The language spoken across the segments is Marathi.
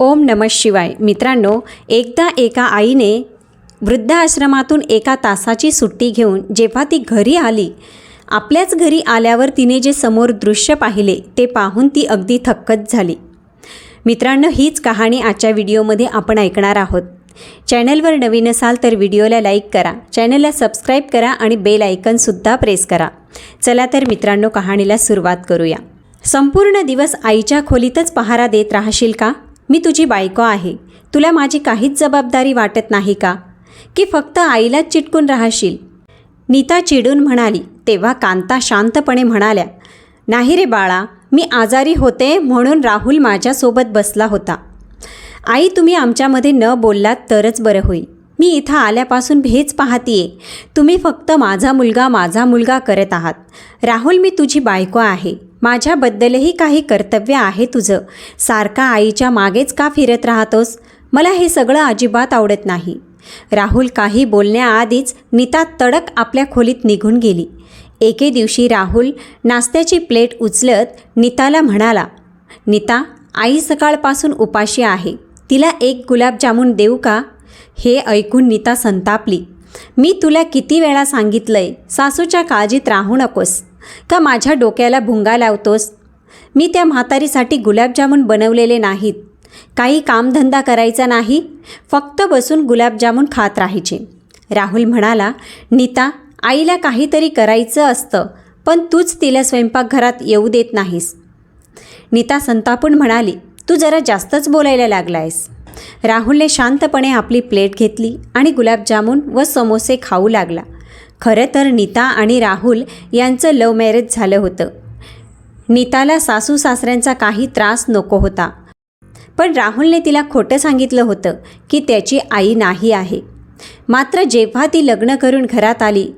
ओम नमः शिवाय. मित्रांनो एकदा एका आईने वृद्धाश्रमातून एका तासाची सुट्टी घेऊन जेव्हा ती घरी आली आपल्याच घरी आल्यावर तिने जे समोर दृश्य पाहिले ते पाहून ती अगदी थक्कच झाली. मित्रांनो हीच कहाणी आजच्या व्हिडिओमध्ये आपण ऐकणार आहोत. चॅनलवर नवीन असाल तर व्हिडिओला लाईक करा चॅनलला सबस्क्राईब करा आणि बेल आयकनसुद्धा प्रेस करा. चला तर मित्रांनो कहाणीला सुरुवात करूया. संपूर्ण दिवस आईच्या खोलीतच पहारा देत राहशील का? मी तुझी बायको आहे. तुला माझी काहीच जबाबदारी वाटत नाही का? की फक्त आईलाच चिटकून राहशील? नीता चिडून म्हणाली. तेव्हा कांता शांतपणे म्हणाल्या नाही रे बाळा मी आजारी होते म्हणून राहुल माझ्यासोबत बसला होता. आई तुम्ही आमच्यामध्ये न बोललात तरच बरं होईल. मी इथं आल्यापासून हेच पाहतीये. तुम्ही फक्त माझा मुलगा माझा मुलगा करत आहात. राहुल मी तुझी बायको आहे. माझ्याबद्दलही काही कर्तव्य आहे तुझं. सारखा आईच्या मागेच का फिरत राहतोस? मला हे सगळं अजिबात आवडत नाही. राहुल काही बोलण्याआधीच नीता तडक आपल्या खोलीत निघून गेली. एके दिवशी राहुल नाश्त्याची प्लेट उचलत नीताला म्हणाला नीता आई सकाळपासून उपाशी आहे. तिला एक गुलाबजामुन देऊ का? हे ऐकून नीता संतापली मी तुला किती वेळा सांगितलंय सासूच्या काळजीत राहू नकोस. का माझ्या डोक्याला भुंगा लावतोस? मी त्या म्हातारीसाठी गुलाबजामुन बनवलेले नाहीत. काही कामधंदा करायचा नाही. फक्त बसून गुलाबजामुन खात राहायचे. राहुल म्हणाला नीता आईला काहीतरी करायचं असतं पण तूच तिला स्वयंपाकघरात येऊ देत नाहीस. नीता संतापून म्हणाली तू जरा जास्तच बोलायला लागलायस. राहुलने शांतपणे आपली प्लेट घेतली आणि गुलाबजामुन व समोसे खाऊ लागला. खरं तर नीता आणि राहुल यांचं लव मॅरेज झालं होतं. नीताला सासू सासऱ्यांचा काही त्रास नको होता. पण राहुलने तिला खोटं सांगितलं होतं की त्याची आई नाही आहे. मात्र जेव्हा ती लग्न करून घरात आली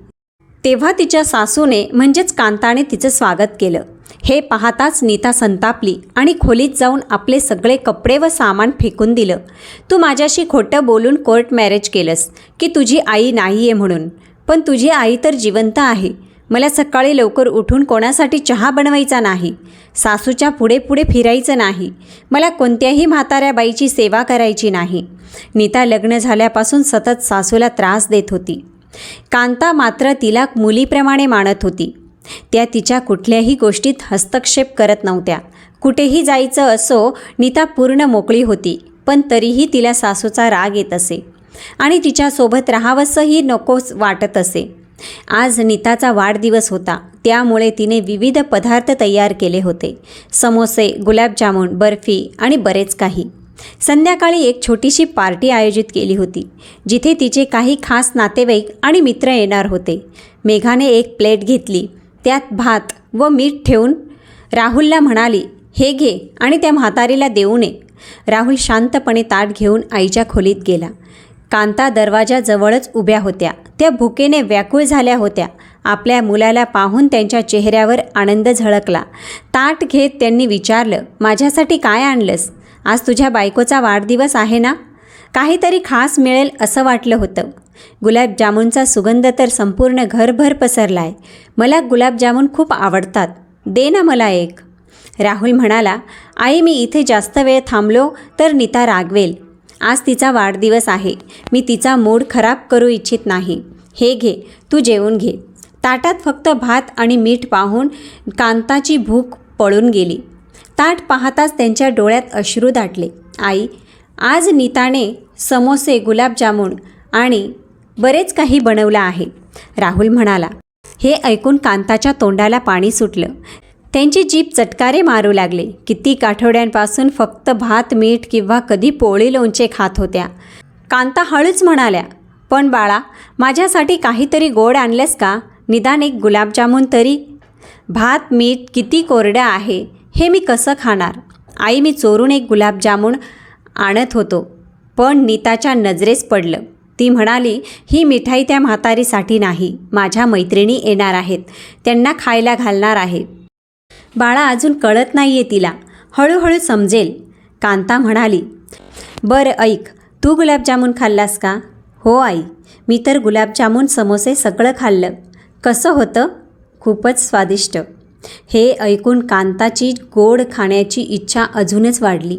तेव्हा तिच्या सासूने म्हणजेच कांताने तिचं स्वागत केलं. हे पाहताच नीता संतापली आणि खोलीत जाऊन आपले सगळे कपडे व सामान फेकून दिलं. तू माझ्याशी खोटं बोलून कोर्ट मॅरेज केलंस की तुझी आई नाही आहे म्हणून. पण तुझी आई तर जिवंत आहे. मला सकाळी लवकर उठून कोणासाठी चहा बनवायचा नाही. सासूच्या पुढे पुढे फिरायचं नाही. मला कोणत्याही म्हाताऱ्या बाईची सेवा करायची नाही. नीता लग्न झाल्यापासून सतत सासूला त्रास देत होती. कांता मात्र तिला मुलीप्रमाणे मानत होती. त्या तिच्या कुठल्याही गोष्टीत हस्तक्षेप करत नव्हत्या. कुठेही जायचं असो नीता पूर्ण मोकळी होती पण तरीही तिला सासूचा राग येत असे. आणि तिच्यासोबत राहावंसंही नकोच वाटत असे. आज नीताचा वाढदिवस होता. त्यामुळे तिने विविध पदार्थ तयार केले होते. समोसे गुलाबजामुन बर्फी आणि बरेच काही. संध्याकाळी एक छोटीशी पार्टी आयोजित केली होती जिथे तिचे काही खास नातेवाईक आणि मित्र येणार होते. मेघाने एक प्लेट घेतली. त्यात भात व मीठ ठेवून राहुलला म्हणाली हे घे आणि त्या म्हातारीला देऊ नये राहुल शांतपणे ताट घेऊन आईच्या खोलीत गेला. कांता दरवाजाजवळच उभ्या होत्या. त्या भुकेने व्याकुळ झाल्या होत्या. आपल्या मुलाला पाहून त्यांच्या चेहऱ्यावर आनंद झळकला. ताट घेत त्यांनी विचारलं माझ्यासाठी काय आणलंस? आज तुझ्या बायकोचा वाढदिवस आहे ना? काहीतरी खास मिळेल असं वाटलं होतं. गुलाबजामुनचा सुगंध तर संपूर्ण घरभर पसरला आहे मला गुलाबजामुन खूप आवडतात. दे ना मला एक. राहुल म्हणाला आई मी इथे जास्त वेळ थांबलो तर नीता रागवेल. आज तिचा वाढदिवस आहे. मी तिचा मूड खराब करू इच्छित नाही. हे घे तू जेवून घे. ताटात फक्त भात आणि मीठ पाहून कांताची भूक पळून गेली. ताट पाहताच त्यांच्या डोळ्यात अश्रू दाटले. आई आज नीताने समोसे गुलाबजामुन आणि बरेच काही बनवलं आहे. राहुल म्हणाला हे ऐकून कांताच्या तोंडाला पाणी सुटलं. त्यांची जीभ चटकारे मारू लागले. कित्येक आठवड्यांपासून फक्त भात मीठ किंवा कधी पोळी लोणचे खात होत्या. कांता हळूच म्हणाल्या पण बाळा माझ्यासाठी काहीतरी गोड आणलेस का? निदान एक गुलाबजामुन तरी. भात मीठ किती कोरडं आहे हे मी कसं खाणार आई मी चोरून एक गुलाबजामुन आणत होतो पण नीताच्या नजरेस पडलं. ती म्हणाली ही मिठाई त्या म्हातारीसाठी नाही. माझ्या मैत्रिणी येणार आहेत. त्यांना खायला घालणार आहे. बाळा अजून कळत नाही आहे तिला. हळूहळू समजेल. कांता म्हणाली बरं ऐक तू गुलाबजामुन खाल्लास का? हो आई. मी तर गुलाबजामुन समोसे सगळं खाल्लं. कसं होतं? खूपच स्वादिष्ट. हे ऐकून कांताची गोड खाण्याची इच्छा अजूनच वाढली.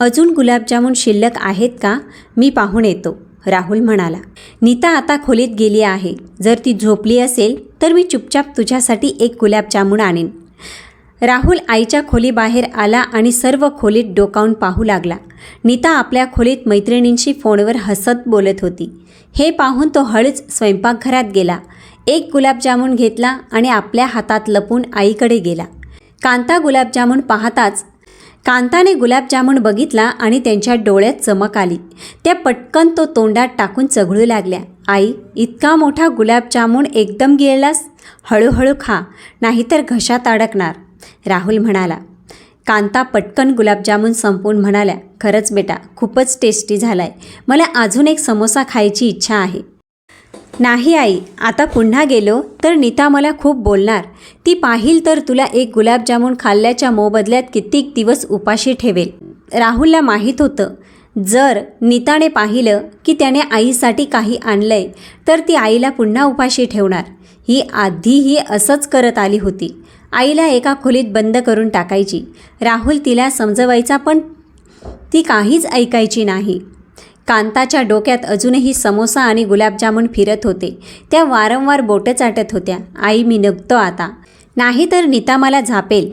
अजून गुलाबजामुन शिल्लक आहेत का? मी पाहून येतो राहुल म्हणाला. नीता आता खोलीत गेली आहे. जर ती झोपली असेल तर मी चुपचाप तुझ्यासाठी एक गुलाबजामून आणेन. राहुल आईच्या खोलीबाहेर आला आणि सर्व खोलीत डोकावून पाहू लागला. नीता आपल्या खोलीत मैत्रिणींशी फोनवर हसत बोलत होती. हे पाहून तो हळूच स्वयंपाकघरात गेला. एक गुलाबजामुन घेतला आणि आपल्या हातात लपून आईकडे गेला. कांता गुलाबजामुन पाहताच कांताने गुलाबजामुन बघितला आणि त्यांच्या डोळ्यात चमक आली. त्या पटकन तो तोंडात टाकून चघळू लागल्या. आई इतका मोठा गुलाबजामुन एकदम गिळलास? हळूहळू खा. नाहीतर घशात अडकणार. राहुल म्हणाला कांता पटकन गुलाबजामुन संपवून म्हणाल्या खरंच बेटा खूपच टेस्टी झालाय. मला अजून एक समोसा खायची इच्छा आहे. नाही आई आता पुन्हा गेलो तर नीता मला खूप बोलणार. ती पाहिल तर तुला एक गुलाबजामुन खाल्ल्याच्या मोबदल्यात कित्येक दिवस उपाशी ठेवेल. राहुलला माहीत होतं जर नीताने पाहिलं की त्याने आईसाठी काही आणलंय तर ती आईला पुन्हा उपाशी ठेवणार. ही आधीही असंच करत आली होती. आईला एका खोलीत बंद करून टाकायची. राहुल तिला समजवायचा पण ती काहीच ऐकायची नाही. कांताच्या डोक्यात अजूनही समोसा आणि गुलाबजामुन फिरत होते. त्या वारंवार बोटं चाटत होत्या. आई मी निघतो आता. नाही तर नीता मला झापेल.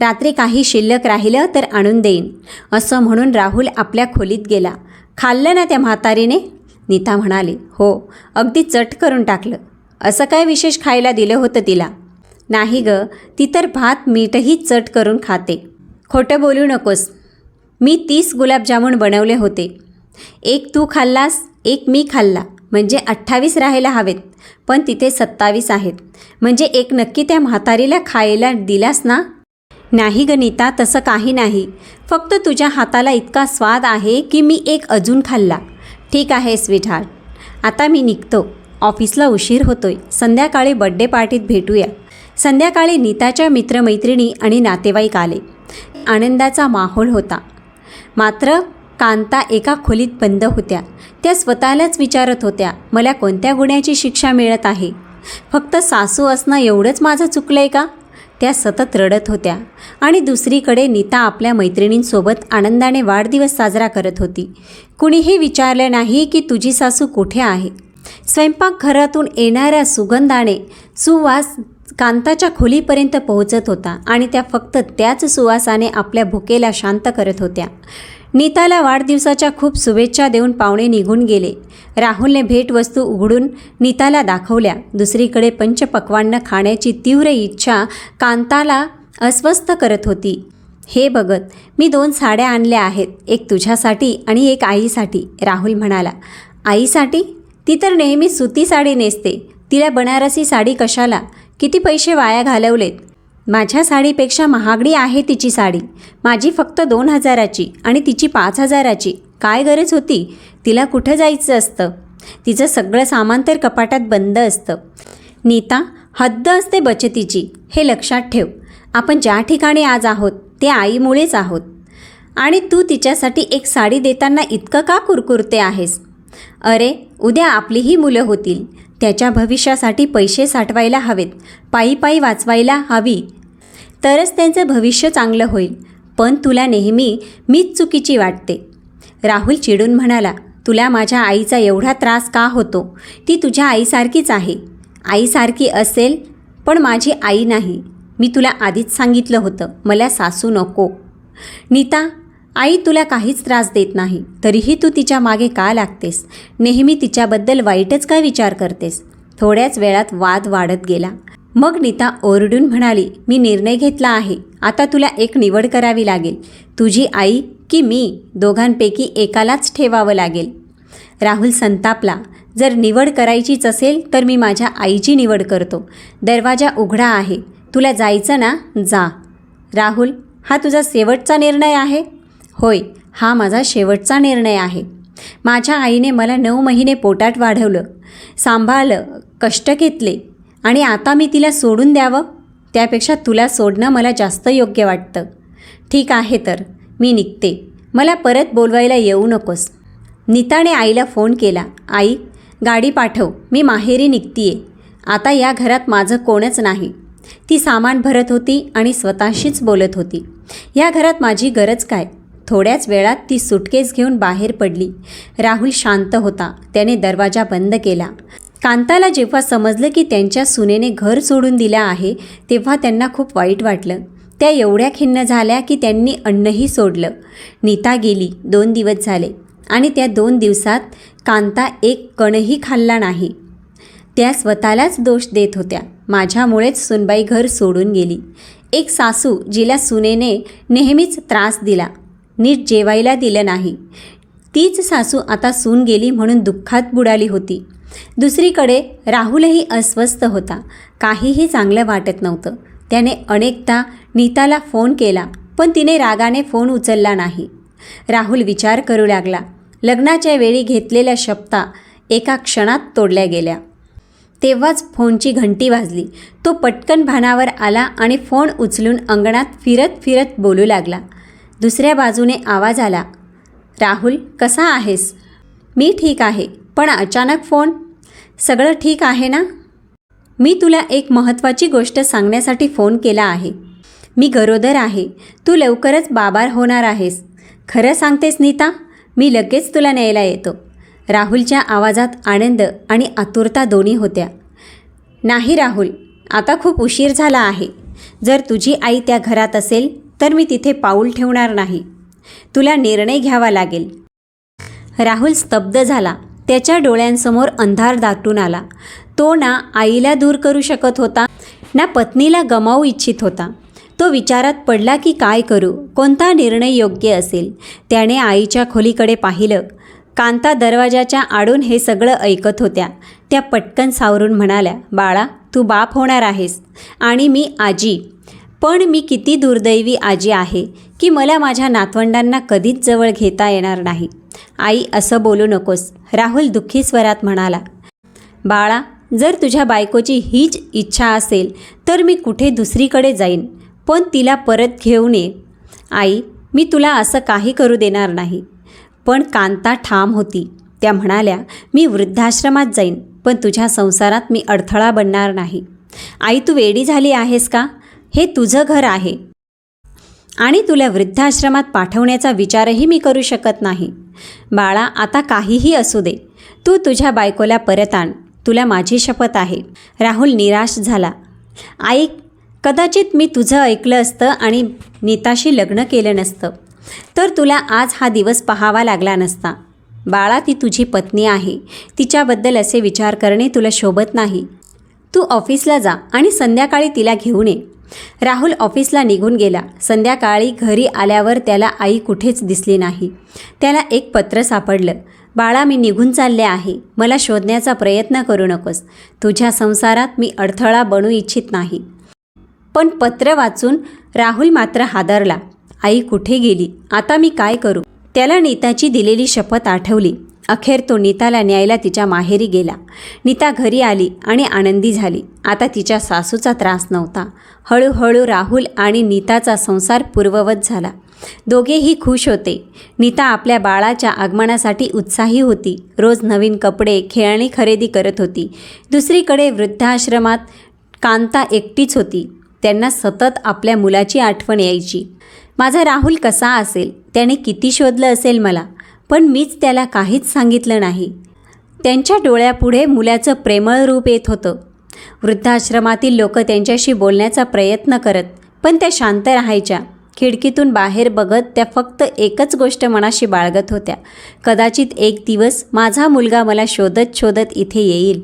रात्री काही शिल्लक राहिलं तर आणून देईन. असं म्हणून राहुल आपल्या खोलीत गेला. खाल्लं ना त्या म्हातारीने? नीता म्हणाली. हो अगदी चट करून टाकलं. असं काय विशेष खायला दिलं होतं तिला? नाही ग ती तर भात मीठही चट करून खाते. खोटं बोलू नकोस. मी तीस गुलाबजामुन बनवले होते. एक तू खाल्लास एक मी खाल्ला. म्हणजे अठ्ठावीस राहायला हवेत. पण तिथे सत्तावीस आहेत. म्हणजे एक नक्की त्या म्हातारीला खायला दिलास ना? नाही गणिता नीता तसं काही नाही. फक्त तुझ्या हाताला इतका स्वाद आहे की मी एक अजून खाल्ला. ठीक आहे स्वीटहार्ट. आता मी निघतो. ऑफिसला उशीर होतोय. संध्याकाळी बड्डे पार्टीत भेटूया. संध्याकाळी नीताच्या मित्रमैत्रिणी आणि नातेवाईक आले. आनंदाचा माहोल होता. मात्र कांता एका खोलीत बंद होत्या. त्या स्वतःलाच विचारत होत्या मला कोणत्या गुन्ह्याची शिक्षा मिळत आहे? फक्त सासू असणं एवढंच माझं चुकलं आहे का? त्या सतत रडत होत्या. आणि दुसरीकडे नीता आपल्या मैत्रिणींसोबत आनंदाने वाढदिवस साजरा करत होती. कुणीही विचारले नाही की तुझी सासू कुठे आहे? स्वयंपाकघरातून येणाऱ्या सुगंधाने सुवास कांताच्या खोलीपर्यंत पोहोचत होता आणि त्या फक्त त्याच सुवासाने आपल्या भुकेला शांत करत होत्या. नीताला वाढदिवसाच्या खूप शुभेच्छा देऊन पाहुणे निघून गेले. राहुलने भेटवस्तू उघडून नीताला दाखवल्या. दुसरीकडे पंचपक्वान्न खाण्याची तीव्र इच्छा कांताला अस्वस्थ करत होती. हे बघत मी दोन साड्या आणल्या आहेत एक तुझ्यासाठी आणि एक आईसाठी राहुल म्हणाला. आईसाठी? ती तर नेहमी सुती साडी नेसते. तिला बनारसी साडी कशाला? किती पैसे वाया घालवलेत? माझ्या साडीपेक्षा महागडी आहे तिची साडी. माझी फक्त दोन हजाराची आणि तिची पाच हजाराची. काय गरज होती? तिला कुठं जायचं असतं? तिचं सगळं सामान तर कपाटात बंद असतं. नीता हद्द असते बचतीची. हे लक्षात ठेव. आपण ज्या ठिकाणी आज आहोत ते आईमुळेच आहोत. आणि तू तिच्यासाठी एक साडी देताना इतकं का कुरकुरते आहेस? अरे उद्या आपलीही मुलं होतील. त्याच्या भविष्यासाठी पैसे साठवायला हवेत. पायी पायी वाचवायला हवी. तरच त्यांचं भविष्य चांगलं होईल. पण तुला नेहमी मीच चुकीची वाटते. राहुल चिडून म्हणाला तुला माझ्या आईचा एवढा त्रास का होतो? ती तुझ्या आईसारखीच आहे. आईसारखी असेल पण माझी आई नाही. मी तुला आधीच सांगितलं होतं. मला सासू नको. नीता आई तुला काहीच त्रास देत नाही तरीही तू तिच्यामागे का लागतेस? नेहमी तिच्याबद्दल वाईटच का विचार करतेस? थोड्याच वेळात वाद वाढत गेला. मग नीता ओरडून म्हणाली मी निर्णय घेतला आहे. आता तुला एक निवड करावी लागेल. तुझी आई की मी दोघांपैकी एकालाच ठेवावं लागेल. राहुल संतापला जर निवड करायचीच असेल तर मी माझ्या आईची निवड करतो. दरवाजा उघडा आहे. तुला जायचं ना? जा. राहुल हा तुझा शेवटचा निर्णय आहे? होय हा माझा शेवटचा निर्णय आहे. माझ्या आईने मला नऊ महिने पोटात वाढवलं. सांभाळलं कष्ट घेतले. आणि आता मी तिला सोडून द्यावं? त्यापेक्षा तुला सोडणं मला जास्त योग्य वाटतं. ठीक आहे तर मी निघते. मला परत बोलवायला येऊ नकोस. नीताने आईला फोन केला. आई गाडी पाठव मी माहेरी निघतीये. आता या घरात माझं कोणच नाही. ती सामान भरत होती आणि स्वतःशीच बोलत होती. या घरात माझी गरज काय? थोड्याच वेळात ती सुटकेस घेऊन बाहेर पडली. राहुल शांत होता. त्याने दरवाजा बंद केला. कांताला जेव्हा समजलं की त्यांच्या सुनेने घर सोडून दिलं आहे तेव्हा त्यांना खूप वाईट वाटलं. त्या एवढ्या खिन्न झाल्या की त्यांनी अन्नही सोडलं. नीता गेली. दोन दिवस झाले. आणि त्या दोन दिवसात कांता एक कणही खाल्ला नाही. त्या स्वतःलाच दोष देत होत्या. माझ्यामुळेच सुनबाई घर सोडून गेली. एक सासू जिला सुनेने नेहमीच त्रास दिला. नीट जेवायला दिलं नाही. तीच सासू आता सून गेली म्हणून दुःखात बुडाली होती. दुसरीकडे राहुलही अस्वस्थ होता. काहीही चांगलं वाटत नव्हतं. त्याने अनेकदा नीताला फोन केला पण तिने रागाने फोन उचलला नाही. राहुल विचार करू लागला. लग्नाच्या वेळी घेतलेल्या शपथा एका क्षणात तोडल्या गेल्या. तेव्हाच फोनची घंटी वाजली. तो पटकन भानावर आला आणि फोन उचलून अंगणात फिरत फिरत बोलू लागला. दुसऱ्या बाजूने आवाज आला राहुल कसा आहेस? मी ठीक आहे पण अचानक फोन. सगळं ठीक आहे ना? मी तुला एक महत्त्वाची गोष्ट सांगण्यासाठी फोन केला आहे. मी गरोदर आहे. तू लवकरच बाबार होणार आहेस. खरं सांगतेस नीता मी लगेच तुला न्यायला येतो. राहुलच्या आवाजात आनंद आणि आतुरता दोन्ही होत्या. नाही राहुल आता खूप उशीर झाला आहे. जर तुझी आई त्या घरात असेल तर मी तिथे पाऊल ठेवणार नाही. तुला निर्णय घ्यावा लागेल. राहुल स्तब्ध झाला. त्याच्या डोळ्यांसमोर अंधार दाटून आला. तो ना आईला दूर करू शकत होता ना पत्नीला गमावू इच्छित होता. तो विचारात पडला की काय करू? कोणता निर्णय योग्य असेल? त्याने आईच्या खोलीकडे पाहिलं. कांता दरवाजाच्या आडून हे सगळं ऐकत होत्या. त्या पटकन सावरून म्हणाल्या बाळा तू बाप होणार आहेस आणि मी आजी. पण मी किती दुर्दैवी आजी आहे की मला माझ्या नातवंडांना कधीच जवळ घेता येणार नाही. आई असं बोलू नकोस राहुल दुःखी स्वरात म्हणाला. बाळा जर तुझ्या बायकोची हीच इच्छा असेल तर मी कुठे दुसरीकडे जाईन पण तिला परत घेऊन ये. आई मी तुला असं काही करू देणार नाही. पण कांता ठाम होती. त्या म्हणाल्या मी वृद्धाश्रमात जाईन पण तुझ्या संसारात मी अडथळा बनणार नाही. आई तू वेडी झाली आहेस का? हे तुझं घर आहे. आणि तुला वृद्धाश्रमात पाठवण्याचा विचारही मी करू शकत नाही. बाळा आता काहीही असू दे. तू तुझ्या बायकोला परत आण. तुला माझी शपथ आहे. राहुल निराश झाला. आई कदाचित मी तुझं ऐकलं असतं आणि नीताशी लग्न केलं नसतं. तर तुला आज हा दिवस पाहावा लागला नसता. बाळा ती तुझी पत्नी आहे. तिच्याबद्दल असे विचार करणे तुला शोभत नाही. तू ऑफिसला जा आणि संध्याकाळी तिला घेऊन ये. राहुल ऑफिसला निघून गेला. संध्याकाळी घरी आल्यावर त्याला आई कुठेच दिसली नाही. त्याला एक पत्र सापडलं. बाळा मी निघून चालले आहे. मला शोधण्याचा प्रयत्न करू नकोस. तुझ्या संसारात मी अडथळा बनू इच्छित नाही. पण पत्र वाचून राहुल मात्र हादरला. आई कुठे गेली? आता मी काय करू? त्याला नेताची दिलेली शपथ आठवली. अखेर तो नीताला न्यायला तिच्या माहेरी गेला. नीता घरी आली आणि आनंदी झाली. आता तिच्या सासूचा त्रास नव्हता. हळूहळू राहुल आणि नीताचा संसार पूर्ववत झाला. दोघेही खुश होते. नीता आपल्या बाळाच्या आगमनासाठी उत्साही होती. रोज नवीन कपडे खेळणी खरेदी करत होती. दुसरीकडे वृद्धाश्रमात कांता एकटीच होती. त्यांना सतत आपल्या मुलाची आठवण यायची. माझा राहुल कसा असेल? त्याने किती शोधलं असेल मला? पण मीच त्याला काहीच सांगितलं नाही. त्यांच्या डोळ्यापुढे मुलाचं प्रेमळ रूप येत होतं. वृद्धाश्रमातील लोक त्यांच्याशी बोलण्याचा प्रयत्न करत पण त्या शांत राहायच्या. खिडकीतून बाहेर बघत त्या फक्त एकच गोष्ट मनाशी बाळगत होत्या. कदाचित एक दिवस माझा मुलगा मला शोधत शोधत इथे येईल.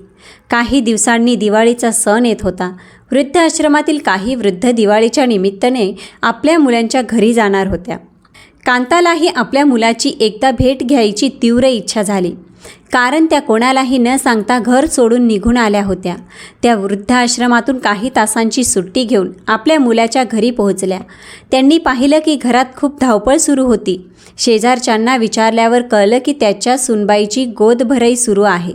काही दिवसांनी दिवाळीचा सण येत होता. वृद्ध आश्रमातील काही वृद्ध दिवाळीच्या निमित्ताने आपल्या मुलांच्या घरी जाणार होत्या. कांतालाही आपल्या मुलाची एकदा भेट घ्यायची तीव्र इच्छा झाली. कारण त्या कोणालाही न सांगता घर सोडून निघून आल्या होत्या. त्या वृद्धाश्रमातून काही तासांची सुट्टी घेऊन आपल्या मुलाच्या घरी पोहोचल्या. त्यांनी पाहिलं की घरात खूप धावपळ सुरू होती. शेजारच्यांना विचारल्यावर कळलं की त्याच्या सुनबाईची गोदभरई सुरू आहे.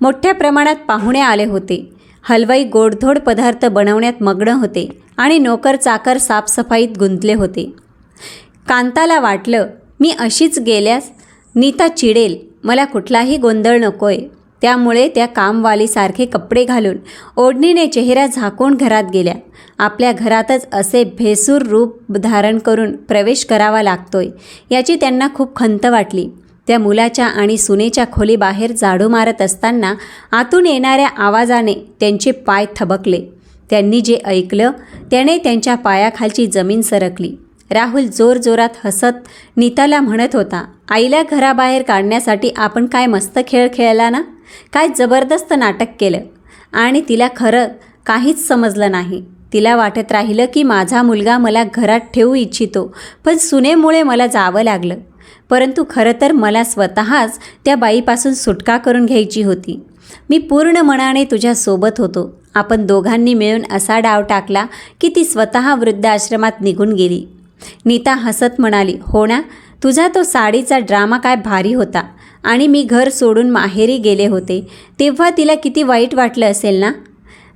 मोठ्या प्रमाणात पाहुणे आले होते. हलवाई गोडधोड पदार्थ बनवण्यात मग्न होते आणि नोकर चाकर साफसफाईत गुंतले होते. कांताला वाटलं मी अशीच गेल्यास नीता चिडेल मला कुठलाही गोंधळ नकोय. त्यामुळे त्या कामवालीसारखे कपडे घालून ओढणीने चेहरा झाकून घरात गेल्या. आपल्या घरातच असे भेसूर रूप धारण करून प्रवेश करावा लागतोय याची त्यांना खूप खंत वाटली. त्या मुलाच्या आणि सुनेच्या खोलीबाहेर झाडू मारत असताना आतून येणाऱ्या आवाजाने त्यांचे पाय थबकले. त्यांनी जे ऐकलं त्याने त्यांच्या पायाखालची जमीन सरकली. राहुल जोरजोरात हसत नीताला म्हणत होता आईला घराबाहेर काढण्यासाठी आपण काय मस्त खेळ खेळला ना? काय जबरदस्त नाटक केलं. आणि तिला खरं काहीच समजलं नाही. तिला वाटत राहिलं की माझा मुलगा मला घरात ठेवू इच्छितो पण सुनेमुळे मला जावं लागलं. परंतु खरं तर मला स्वतःच त्या बाईपासून सुटका करून घ्यायची होती. मी पूर्ण मनाने तुझ्यासोबत होतो. आपण दोघांनी मिळून असा डाव टाकला की ती स्वतः वृद्धाश्रमात निघून गेली. नीता हसत म्हणाली हो ना तुझा तो साडीचा ड्रामा काय भारी होता. आणि मी घर सोडून माहेरी गेले होते. तेव्हा तिला किती वाईट वाटलं असेल ना?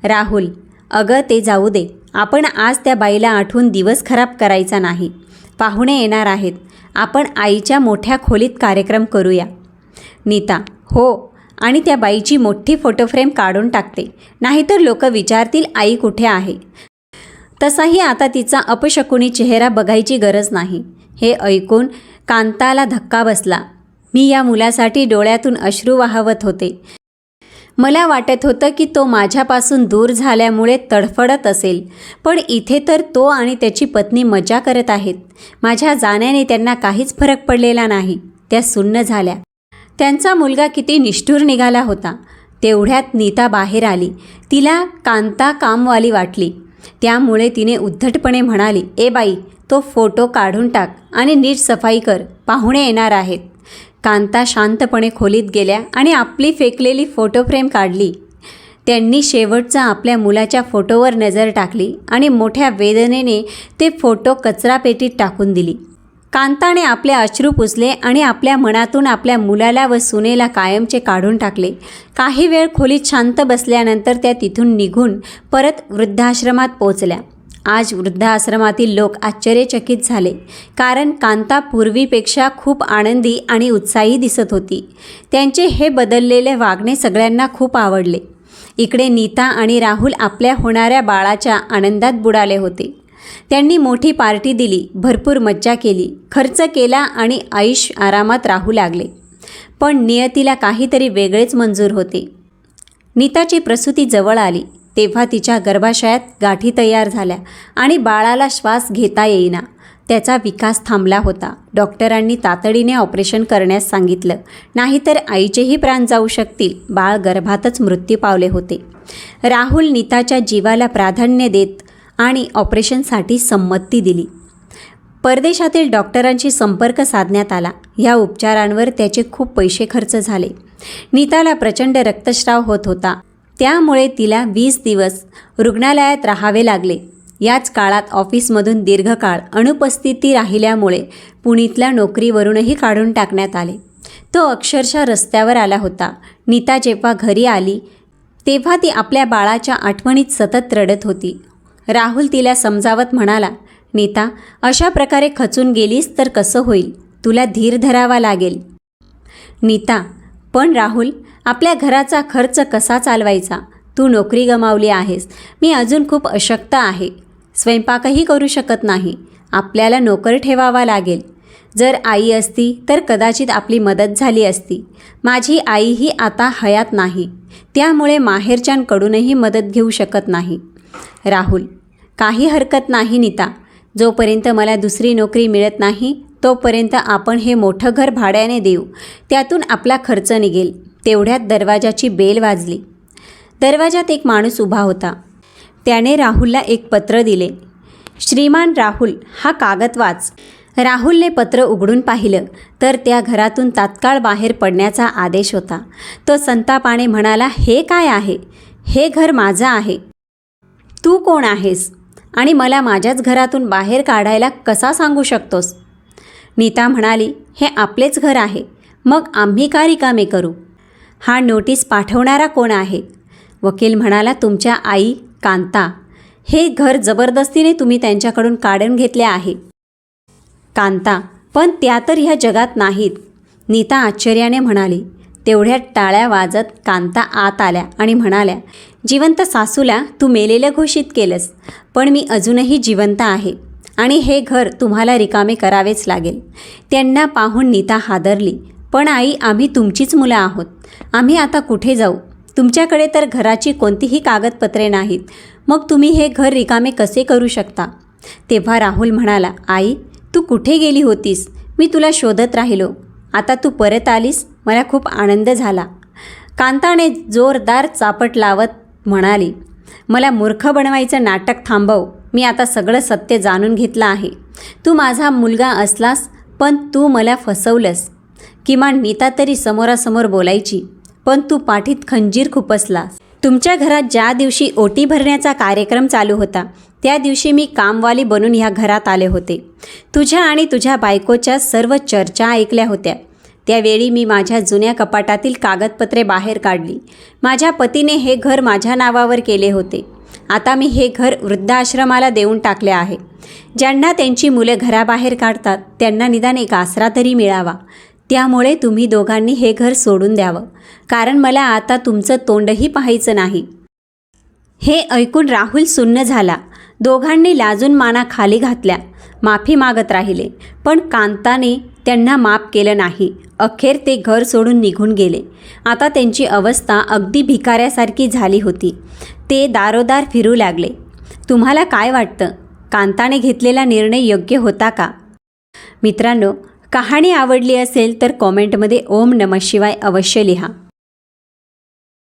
राहुल अगं ते जाऊ दे. आपण आज त्या बाईला आठवून दिवस खराब करायचा नाही. पाहुणे येणार आहेत. आपण आईच्या मोठ्या खोलीत कार्यक्रम करूया. नीता हो आणि त्या बाईची मोठी फोटो फ्रेम काढून टाकते. नाहीतर लोक विचारतील आई कुठे आहे? तसाही आता तिचा अपशकुनी चेहरा बघायची गरज नाही. हे ऐकून कांताला धक्का बसला. मी या मुलासाठी डोळ्यातून अश्रू वाहवत होते. मला वाटत होतं की तो माझ्यापासून दूर झाल्यामुळे तडफडत असेल. पण इथे तर तो आणि त्याची पत्नी मजा करत आहेत. माझ्या जाण्याने त्यांना काहीच फरक पडलेला नाही. त्या सुन्न झाल्या. त्यांचा मुलगा किती निष्ठूर निघाला होता. तेवढ्यात नीता बाहेर आली. तिला कांता कामवाली वाटली. त्यामुळे तिने उद्धटपणे म्हणाली ए बाई तो फोटो काढून टाक आणि नीट सफाई कर पाहुणे येणार आहेत. कांता शांतपणे खोलीत गेल्या आणि आपली फेकलेली फोटो फ्रेम काढली. त्यांनी शेवटचा आपल्या मुलाच्या फोटोवर नजर टाकली आणि मोठ्या वेदनेने ते फोटो कचरापेटीत टाकून दिली. कांताने आपले अश्रू पुसले आणि आपल्या मनातून आपल्या मुलाला व सुनेला कायमचे काढून टाकले. काही वेळ खोलीत शांत बसल्यानंतर त्या तिथून निघून परत वृद्धाश्रमात पोचल्या आज वृद्धाश्रमातील लोक आश्चर्यचकित झाले कारण कांता पूर्वीपेक्षा खूप आनंदी आणि उत्साही दिसत होती. त्यांचे हे बदललेले वागणे सगळ्यांना खूप आवडले. इकडे नीता आणि राहुल आपल्या होणाऱ्या बाळाच्या आनंदात बुडाले होते. त्यांनी मोठी पार्टी दिली भरपूर मज्जा केली खर्च केला आणि आयुष आरामात राहू लागले. पण नियतीला काहीतरी वेगळेच मंजूर होते. नीताची प्रसूती जवळ आली तेव्हा तिच्या गर्भाशयात गाठी तयार झाल्या आणि बाळाला श्वास घेता येईना. त्याचा विकास थांबला होता. डॉक्टरांनी तातडीने ऑपरेशन करण्यास सांगितलं नाहीतर आईचेही प्राण जाऊ शकतील बाळ गर्भातच मृत्यू पावले होते. राहुल नीताच्या जीवाला प्राधान्य देत आणि ऑपरेशनसाठी संमती दिली. परदेशातील डॉक्टरांशी संपर्क साधण्यात आला. या उपचारांवर त्याचे खूप पैसे खर्च झाले. नीताला प्रचंड रक्तस्राव होत होता. त्यामुळे तिला वीस दिवस रुग्णालयात राहावे लागले. याच काळात ऑफिसमधून दीर्घकाळ अनुपस्थिती राहिल्यामुळे पुणीतल्या नोकरीवरूनही काढून टाकण्यात आले. तो अक्षरशः रस्त्यावर आला होता. नीता जेव्हा घरी आली तेव्हा ती आपल्या बाळाच्या आठवणीत सतत रडत होती. राहुल तिला समजावत म्हणाला नीता अशा प्रकारे खचून गेलीस तर कसं होईल? तुला धीर धरावा लागेल. नीता पण राहुल आपल्या घराचा खर्च कसा चालवायचा? तू नोकरी गमावली आहेस. मी अजून खूप अशक्त आहे. स्वयंपाकही करू शकत नाही. आपल्याला नोकर ठेवावा लागेल. जर आई असती तर कदाचित आपली मदत झाली असती. माझी आई ही आता हयात नाही. त्यामुळे माहेरच्यांकडूनही मदत घेऊ शकत नाही. राहुल काही हरकत नाही नीता. जोपर्यंत मला दुसरी नोकरी मिळत नाही तोपर्यंत आपण हे मोठं घर भाड्याने देऊ. त्यातून आपला खर्च निघेल. तेवढ्यात दरवाजाची बेल वाजली. दरवाजात एक माणूस उभा होता. त्याने राहुलला एक पत्र दिले. श्रीमान राहुल हा कागद वाच. राहुलने पत्र उघडून पाहिलं. तर त्या घरातून तात्काळ बाहेर पडण्याचा आदेश होता. तो संतापाने म्हणाला हे काय आहे? हे घर माझं आहे. तू कोण आहेस? आणि मला माझ्याच घरातून बाहेर काढायला कसा सांगू शकतोस? नीता म्हणाली हे आपलेच घर आहे. मग आम्ही का रिकामे करू? हा नोटीस पाठवणारा कोण आहे? वकील म्हणाला तुमच्या आई कांता. हे घर जबरदस्तीने तुम्ही त्यांच्याकडून काढून घेतले आहे. कांता पण त्या तर ह्या जगात नाहीत. नीता आश्चर्याने म्हणाली तेवढ्यात टाळ्या वाजत कांता आत आल्या आणि म्हणाल्या जिवंत सासूला तू मेलेलं घोषित केलंस पण मी अजूनही जिवंत आहे आणि हे घर तुम्हाला रिकामे करावेच लागेल. त्यांना पाहून नीता हादरली पण आई आम्ही तुमचीच मुलं आहोत. आम्ही आता कुठे जाऊ? तुमच्याकडे तर घराची कोणतीही कागदपत्रे नाहीत. मग तुम्ही हे घर रिकामे कसे करू शकता? तेव्हा राहुल म्हणाला आई तू कुठे गेली होतीस? मी तुला शोधत राहिलो. आता तू परत आलीस? मला खूप आनंद झाला. कांताने जोरदार चापट लावत म्हणाली मला मूर्ख बनवायचं नाटक थांबव. मी आता सगळं सत्य जाणून घेतलं आहे. तू माझा मुलगा असलास पण तू मला फसवलंस. किमान नीता तरी समोरासमोर बोलायची पण तू पाठीत खंजीर खुपसलास. तुमच्या घरात ज्या दिवशी ओटी भरण्याचा कार्यक्रम चालू होता त्या दिवशी मी कामवाली बनून ह्या घरात आले होते. तुझ्या आणि तुझ्या बायकोच्या सर्व चर्चा ऐकल्या होत्या. त्यावेळी मी माझ्या जुन्या कपाटातील कागदपत्रे बाहेर काढली. माझ्या पतीने हे घर माझ्या नावावर केले होते. आता मी हे घर वृद्धाश्रमाला देऊन टाकले आहे. ज्यांना त्यांची मुले घराबाहेर काढतात त्यांना निदान एक आसरा तरी मिळावा. त्यामुळे तुम्ही दोघांनी हे घर सोडून द्यावं. कारण मला आता तुमचं तोंडही पाहायचं नाही. हे ऐकून राहुल सुन्न झाला. दोघांनी लाजून माना खाली घातल्या. माफी मागत राहिले. पण कांताने त्यांना माफ केलं नाही. अखेर ते घर सोडून निघून गेले. आता त्यांची अवस्था अगदी भिकाऱ्यासारखी झाली होती. ते दारोदार फिरू लागले. तुम्हाला काय वाटतं? कांताने घेतलेला निर्णय योग्य होता का? मित्रांनो कहाणी आवडली असेल तर कॉमेंटमध्ये ओम नमः शिवाय अवश्य लिहा.